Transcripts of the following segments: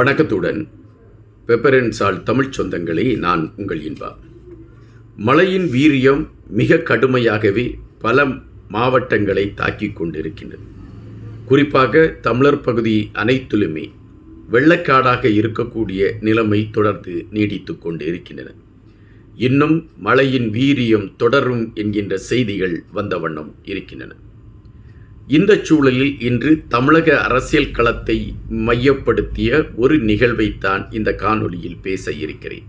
வணக்கத்துடன். பெப்பரென்சால் தமிழ்ச் சொந்தங்களே நான் உங்கள் இன்பா. மழையின் வீரியம் மிக கடுமையாகவே பல மாவட்டங்களை தாக்கிக் கொண்டிருக்கின்றது. குறிப்பாக தமிழர் பகுதி அனைத்திலுமே வெள்ளக்காடாக இருக்கக்கூடிய நிலைமை தொடர்ந்து நீடித்து கொண்டு இருக்கின்றன இன்னும் மழையின் வீரியம் தொடரும் என்கின்ற செய்திகள் வந்த வண்ணம் இருக்கின்றன. இந்த சூழலில் இன்று தமிழக அரசியல் களத்தை மையப்படுத்திய ஒரு நிகழ்வைத்தான் இந்த காணொலியில் பேச இருக்கிறேன்.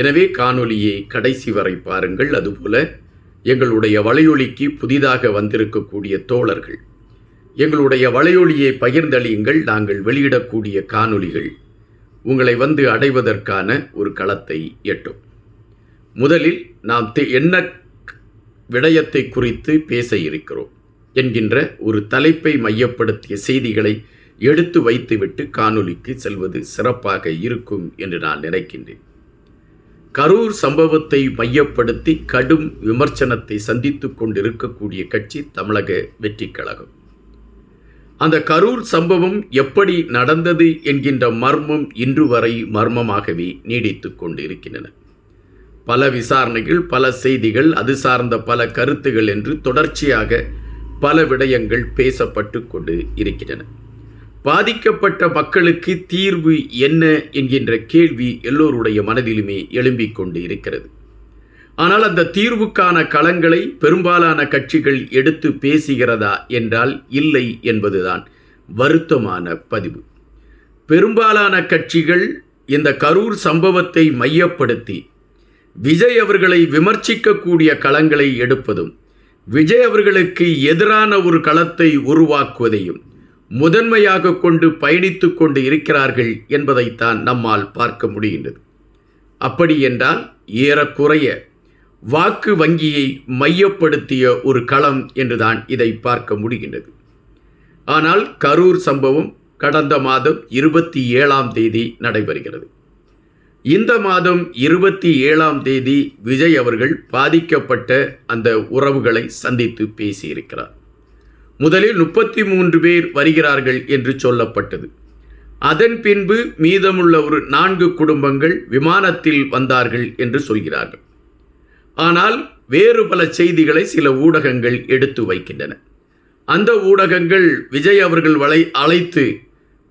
எனவே காணொலியை கடைசி வரை பாருங்கள். அதுபோல எங்களுடைய வலையொலிக்கு புதிதாக வந்திருக்கக்கூடிய தோழர்கள் எங்களுடைய வலையொலியை பகிர்ந்தளியுங்கள். நாங்கள் வெளியிடக்கூடிய காணொலிகள் உங்களை வந்து அடைவதற்கான ஒரு களத்தை எட்டும். முதலில் நாம் என்ன விடயத்தை குறித்து பேச இருக்கிறோம்? என்கின்ற ஒரு தலைப்பை மையப்படுத்திய செய்திகளை எடுத்து வைத்துவிட்டு காணொலிக்கு செல்வது சிறப்பாக இருக்கும் என்று நான் நினைக்கின்றேன். கரூர் சம்பவத்தை மையப்படுத்தி கடும் விமர்சனத்தை சந்தித்துக் கொண்டிருக்கக்கூடிய கட்சி தமிழக வெற்றிக் கழகம். அந்த கரூர் சம்பவம் எப்படி நடந்தது என்கின்ற மர்மம் இன்று வரை மர்மமாகவே நீடித்துக் கொண்டிருக்கின்றன. பல விசாரணைகள் பல செய்திகள் அது சார்ந்த பல கருத்துகள் என்று தொடர்ச்சியாக பல விடயங்கள் பேசப்பட்டு கொண்டு இருக்கின்றன. பாதிக்கப்பட்ட மக்களுக்கு தீர்வு என்ன என்கின்ற கேள்வி எல்லோருடைய மனதிலுமே எழும்பிக் கொண்டு இருக்கிறது. ஆனால் அந்த தீர்வுக்கான களங்களை பெரும்பாலான கட்சிகள் எடுத்து பேசுகிறதா என்றால் இல்லை என்பதுதான் வருத்தமான பதிவு. பெரும்பாலான கட்சிகள் இந்த கரூர் சம்பவத்தை மையப்படுத்தி விஜய் அவர்களை விமர்சிக்கக்கூடிய களங்களை எடுப்பதும் விஜய் அவர்களுக்கு எதிரான ஒரு களத்தை உருவாக்குவதையும் முதன்மையாக கொண்டு பயணித்து கொண்டு இருக்கிறார்கள் என்பதைத்தான் நம்மால் பார்க்க முடிகின்றது. அப்படி என்றால் ஏறக்குறைய வாக்கு வங்கியை மையப்படுத்திய ஒரு களம் என்றுதான் இதை பார்க்க முடிகின்றது. ஆனால் கரூர் சம்பவம் கடந்த மாதம் இருபத்தி ஏழாம் தேதி நடைபெறுகிறது. இந்த மாதம் இருபத்தி ஏழாம் தேதி விஜய் அவர்கள் பாதிக்கப்பட்ட அந்த உறவுகளை சந்தித்து பேசியிருக்கிறார். முதலில் முப்பத்தி மூன்று பேர் வருகிறார்கள் என்று சொல்லப்பட்டது. அதன் பின்பு மீதமுள்ள ஒரு நான்கு குடும்பங்கள் விமானத்தில் வந்தார்கள் என்று சொல்கிறார்கள். ஆனால் வேறு பல செய்திகளை சில ஊடகங்கள் எடுத்து வைக்கின்றன. அந்த ஊடகங்கள் விஜய் அவர்கள் வளை அழைத்து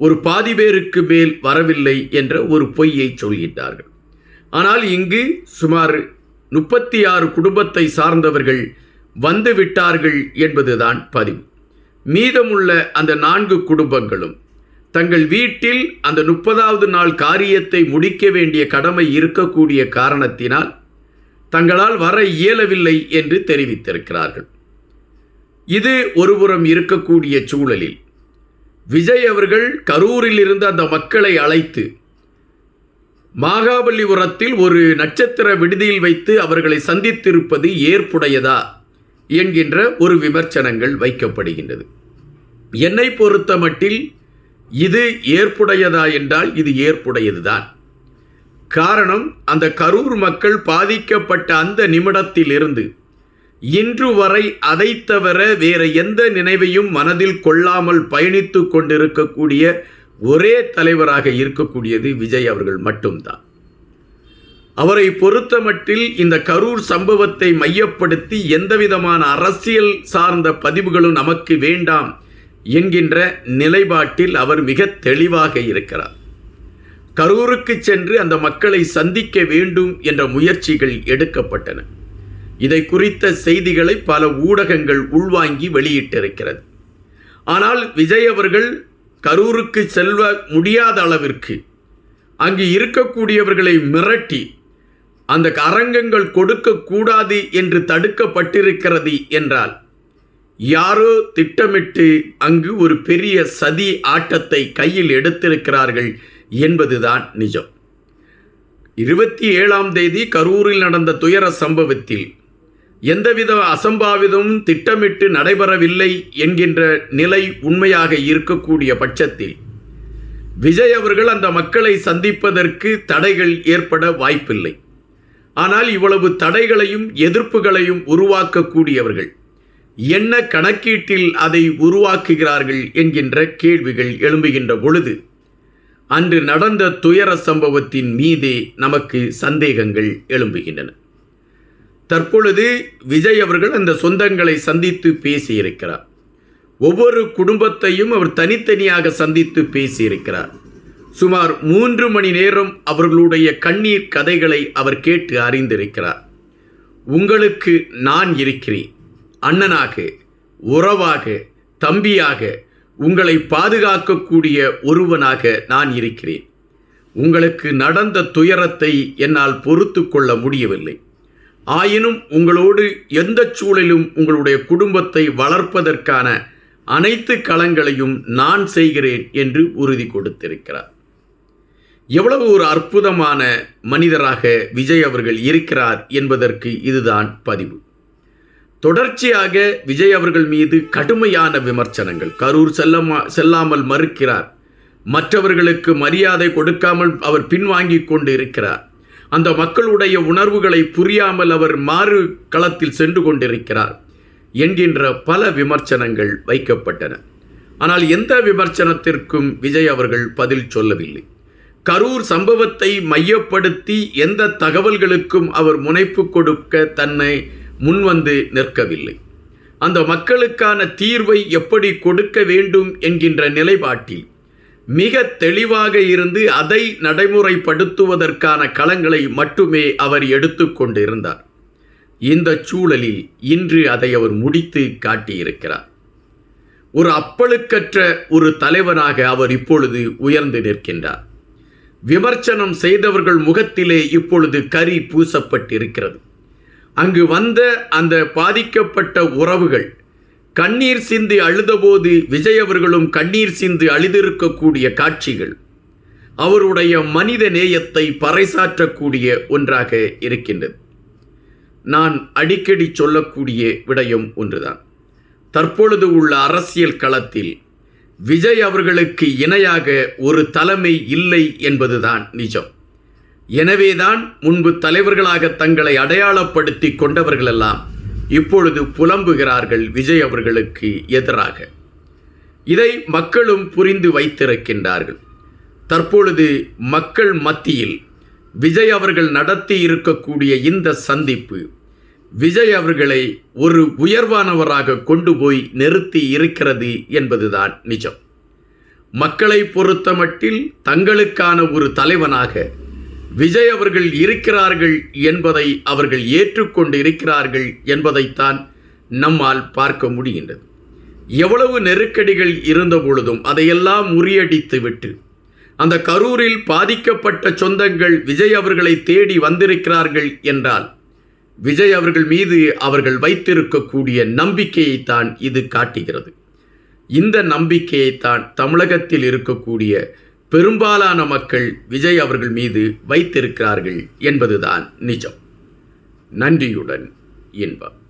ஒரு பாதி பேருக்கு மேல் வரவில்லை என்ற ஒரு பொய்யை சொல்கின்றார்கள். ஆனால் இங்கு சுமார் முப்பத்தி ஆறு குடும்பத்தை சார்ந்தவர்கள் வந்து விட்டார்கள் என்பதுதான் பதிவு. மீதமுள்ள அந்த நான்கு குடும்பங்களும் தங்கள் வீட்டில் அந்த முப்பதாவது நாள் காரியத்தை முடிக்க வேண்டிய கடமை இருக்கக்கூடிய காரணத்தினால் தங்களால் வர இயலவில்லை என்று தெரிவித்திருக்கிறார்கள். இது ஒருபுறம் இருக்கக்கூடிய சூழலில் விஜய் அவர்கள் கரூரில் இருந்து அந்த மக்களை அழைத்து மாகாபலிபுரத்தில் ஒரு நட்சத்திர விடுதியில் வைத்து அவர்களை சந்தித்திருப்பது ஏற்புடையதா என்கின்ற ஒரு விமர்சனங்கள் வைக்கப்படுகின்றது. என்னை பொறுத்த மட்டில் இது ஏற்புடையதா என்றால் இது ஏற்புடையதுதான். காரணம் அந்த கரூர் மக்கள் பாதிக்கப்பட்ட அந்த நிமிடத்திலிருந்து இன்று வரை அதை தவிர வேற எந்த நினைவையும் மனதில் கொள்ளாமல் பயணித்து கொண்டிருக்கக்கூடிய ஒரே தலைவராக இருக்கக்கூடியது விஜய் அவர்கள் மட்டும்தான். அவரை பொறுத்தமட்டில் இந்த கரூர் சம்பவத்தை மையப்படுத்தி எந்தவிதமான அரசியல் சார்ந்த பதிவுகளும் நமக்கு வேண்டாம் என்கின்ற நிலைப்பாட்டில் அவர் மிக தெளிவாக இருக்கிறார். கரூருக்கு சென்று அந்த மக்களை சந்திக்க வேண்டும் என்ற முயற்சிகள் எடுக்கப்பட்டன. இதை குறித்த செய்திகளை பல ஊடகங்கள் உள்வாங்கி வெளியிட்டிருக்கிறது. ஆனால் விஜய் அவர்கள் கரூருக்கு செல்வ முடியாத அளவிற்கு அங்கு இருக்கக்கூடியவர்களை மிரட்டி அந்த அரங்கங்கள் கொடுக்கக்கூடாது என்று தடுக்கப்பட்டிருக்கிறது என்றால் யாரோ திட்டமிட்டு அங்கு ஒரு பெரிய சதி ஆட்டத்தை கையில் எடுத்திருக்கிறார்கள் என்பதுதான் நிஜம். இருபத்தி ஏழாம் தேதி கரூரில் நடந்த துயர சம்பவத்தில் எந்தவித அசம்பாவிதமும் திட்டமிட்டு நடைபெறவில்லை என்கின்ற நிலை உண்மையாக இருக்கக்கூடிய பட்சத்தில் விஜய் அவர்கள் அந்த மக்களை சந்திப்பதற்கு தடைகள் ஏற்பட வாய்ப்பில்லை. ஆனால் இவ்வளவு தடைகளையும் எதிர்ப்புகளையும் உருவாக்கக்கூடியவர்கள் என்ன கணக்கீட்டில் அதை உருவாக்குகிறார்கள் என்கின்ற கேள்விகள் எழும்புகின்ற பொழுது அன்று நடந்த துயர சம்பவத்தின் மீதே நமக்கு சந்தேகங்கள் எழும்புகின்றன. தற்பொழுது விஜய் அவர்கள் அந்த சொந்தங்களை சந்தித்து பேசியிருக்கிறார். ஒவ்வொரு குடும்பத்தையும் அவர் தனித்தனியாக சந்தித்து பேசியிருக்கிறார். சுமார் மூன்று மணி நேரம் அவர்களுடைய கண்ணீர் கதைகளை அவர் கேட்டு அறிந்திருக்கிறார். உங்களுக்கு நான் இருக்கிறேன். அண்ணனாக உறவாக தம்பியாக உங்களை பாதுகாக்கக்கூடிய ஒருவனாக நான் இருக்கிறேன். உங்களுக்கு நடந்த துயரத்தை என்னால் பொறுத்து கொள்ள முடியவில்லை. ஆயினும் உங்களோடு எந்த சூழலிலும் உங்களுடைய குடும்பத்தை வளர்ப்பதற்கான அனைத்து களங்களையும் நான் செய்கிறேன் என்று உறுதி கொடுத்திருக்கிறார். எவ்வளவு ஒரு அற்புதமான மனிதராக விஜய் அவர்கள் இருக்கிறார் என்பதற்கு இதுதான் பதிவு. தொடர்ச்சியாக விஜய் அவர்கள் மீது கடுமையான விமர்சனங்கள். கரூர் செல்லமா செல்லாமல் மறுக்கிறார். மற்றவர்களுக்கு மரியாதை கொடுக்காமல் அவர் பின்வாங்கி கொண்டு இருக்கிறார். அந்த மக்களுடைய உணர்வுகளை புரியாமல் அவர் மாறு களத்தில் சென்று கொண்டிருக்கிறார் என்கின்ற பல விமர்சனங்கள் வைக்கப்பட்டன. ஆனால் எந்த விமர்சனத்திற்கும் விஜய் அவர்கள் பதில் சொல்லவில்லை. கரூர் சம்பவத்தை மையப்படுத்தி எந்த தகவல்களுக்கும் அவர் முனைப்பு கொடுக்க தன்னை முன்வந்து நிற்கவில்லை. அந்த மக்களுக்கான தீர்வை எப்படி கொடுக்க வேண்டும் என்கின்ற நிலைப்பாட்டில் மிக தெளிவாக இருந்து அதை நடைமுறைப்படுத்துவதற்கான களங்களை மட்டுமே அவர் எடுத்துக்கொண்டிருந்தார் இந்த சூழலில் இன்று அதை அவர் முடித்து காட்டியிருக்கிறார். ஒரு அப்பழுக்கற்ற ஒரு தலைவனாக அவர் இப்பொழுது உயர்ந்து நிற்கின்றார். விமர்சனம் செய்தவர்கள் முகத்திலே இப்பொழுது கரி பூசப்பட்டிருக்கிறது. அங்கு வந்த அந்த பாதிக்கப்பட்ட உறவுகள் கண்ணீர் சிந்தி அழுதபோது விஜய் அவர்களும் கண்ணீர் சிந்து அழுதிருக்கக்கூடிய காட்சிகள் அவருடைய மனித நேயத்தை பறைசாற்றக்கூடிய ஒன்றாக இருக்கின்றது. நான் அடிக்கடி சொல்லக்கூடிய விடயம் ஒன்றுதான். தற்பொழுது உள்ள அரசியல் களத்தில் விஜய் அவர்களுக்கு இணையாக ஒரு தலைமை இல்லை என்பதுதான் நிஜம். எனவேதான் முன்பு தலைவர்களாக தங்களை அடையாளப்படுத்தி கொண்டவர்களெல்லாம் இப்பொழுது புலம்புகிறார்கள் விஜய் அவர்களுக்கு எதிராக. இதை மக்களும் புரிந்து வைத்திருக்கின்றார்கள். தற்பொழுது மக்கள் மத்தியில் விஜய் அவர்கள் நடத்தி இருக்கக்கூடிய இந்த சந்திப்பு விஜய் அவர்களை ஒரு உயர்வானவராக கொண்டு போய் நிறுத்தி இருக்கிறது என்பதுதான் நிஜம். மக்களை பொறுத்தமட்டில் தங்களுக்கான ஒரு தலைவனாக விஜய் அவர்கள் இருக்கிறார்கள் என்பதை அவர்கள் ஏற்றுக்கொண்டு இருக்கிறார்கள் என்பதைத்தான் நம்மால் பார்க்க முடிகின்றது. எவ்வளவு நெருக்கடிகள் இருந்த பொழுதும் அதையெல்லாம் முறியடித்து விட்டு அந்த கரூரில் பாதிக்கப்பட்ட சொந்தங்கள் விஜய் அவர்களை தேடி வந்திருக்கிறார்கள் என்றால் விஜய் அவர்கள் மீது அவர்கள் வைத்திருக்கக்கூடிய நம்பிக்கையைத்தான் இது காட்டுகிறது. இந்த நம்பிக்கையைத்தான் தமிழகத்தில் இருக்கக்கூடிய பெரும்பாலான மக்கள் விஜய் அவர்கள் மீது வைத்திருக்கிறார்கள் என்பதுதான் நிஜம். நன்றியுடன் இன்பம்.